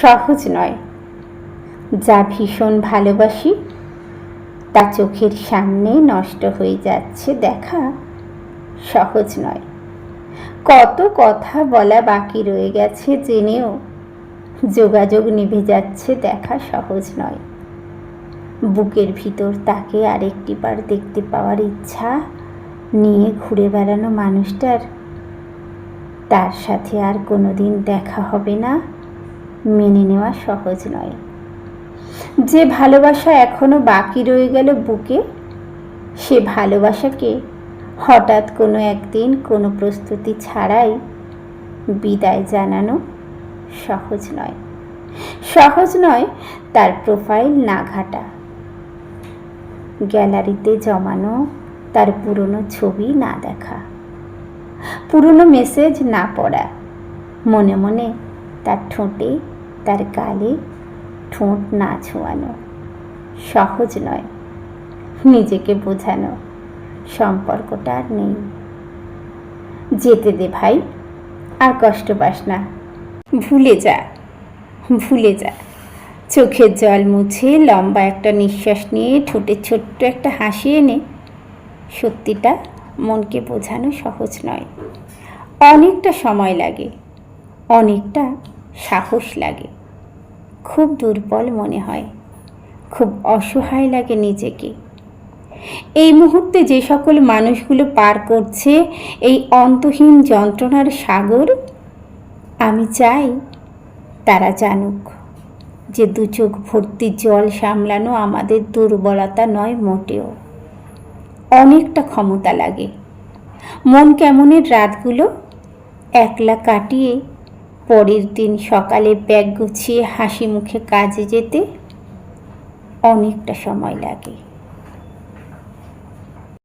সহজ নয়। যা ভীষণ ভালোবাসি, তা চোখের সামনে নষ্ট হয়ে যাচ্ছে দেখা সহজ নয়। কত কথা বলা বাকি রয়ে গেছে জেনেও যোগাযোগ নিভে যাচ্ছে দেখা সহজ নয়। বুকের ভিতর তাকে আরেকটি বার দেখতে পাওয়ার ইচ্ছা নিয়ে ঘুরে বেড়ানো মানুষটার। তার সাথে আর কোনোদিন দেখা হবে না। মেনে নেওয়া সহজ নয়। যে ভালোবাসা এখনও বাকি রয়ে গেল বুকে, সে ভালোবাসাকে হঠাৎ কোনো একদিন কোনো প্রস্তুতি ছাড়াই বিদায় জানানো সহজ নয়। সহজ নয় তার প্রোফাইল না ঘাটা। গ্যালারিতে জমানো তার পুরনো ছবি না দেখা। পুরনো মেসেজ না পড়া। মনে মনে তার ঠোঁটে তার গালে ঠোঁট না ছোঁয়ানো। সহজ নয়। নিজেকে বোঝানো। সম্পর্কটা আর নেই। যেতে দে ভাই, আর কষ্ট পাস না। ভুলে যা ভুলে যা। চোখের জল মুছে লম্বা একটা নিঃশ্বাস নিয়ে ঠোঁটে ছোট্ট একটা হাসি এনে সত্যিটা মনকে বোঝানো সহজ নয়। অনেকটা সময় লাগে, অনেকটা সাহস লাগে। খুব দুর্বল মনে হয়। খুব অসহায় লাগে নিজেকে। এই মুহূর্তে যে সকল মানুষগুলো পার করছে এই অন্তহীন যন্ত্রণার সাগর, আমি চাই তারা জানুক যে দু চোখ ভর্তি জল সামলানো আমাদের দুর্বলতা নয়, মোটেও। অনেকটা ক্ষমতা লাগে। মন কেমনের রাতগুলো একলা কাটিয়ে পরের দিন সকালে ব্যাগ গুছিয়ে হাসি মুখে কাজে যেতে অনেকটা সময় লাগে।